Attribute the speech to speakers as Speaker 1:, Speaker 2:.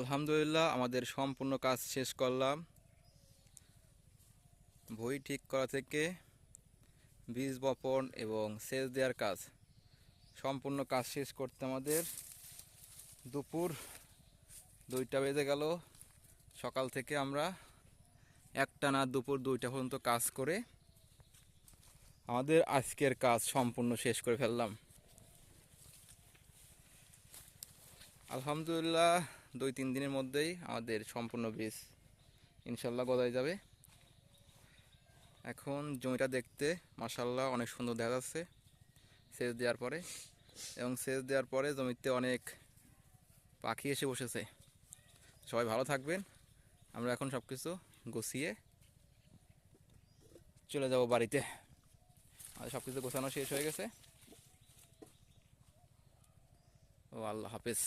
Speaker 1: আলহামদুলিল্লাহ, আমাদের সম্পূর্ণ কাজ শেষ করলাম। বই ঠিক করা থেকে বীজ বপন এবং সেচ দেওয়ার কাজ সম্পূর্ণ কাজ শেষ করতে আমাদের দুপুর দুইটা বেজে গেল। সকাল থেকে আমরা একটা না দুপুর দুইটা পর্যন্ত কাজ করে আমাদের আজকের কাজ সম্পূর্ণ শেষ করে ফেললাম। আলহামদুলিল্লাহ দুই তিন দিনের মধ্যেই আমাদের সম্পূর্ণ বীজ ইনশাল্লাহ গদাই যাবে। এখন জমিটা দেখতে মাসাল্লাহ অনেক সুন্দর দেখা যাচ্ছে সেচ দেওয়ার পরে এবং সেচ দেওয়ার পরে জমিতে অনেক পাখি এসে বসেছে। সবাই ভালো থাকবেন, আমরা এখন সব কিছু গুছিয়ে চলে যাব বাড়িতে। আমাদের সব কিছু গোছানো শেষ হয়ে গেছে। ও আল্লাহ হাফেজ।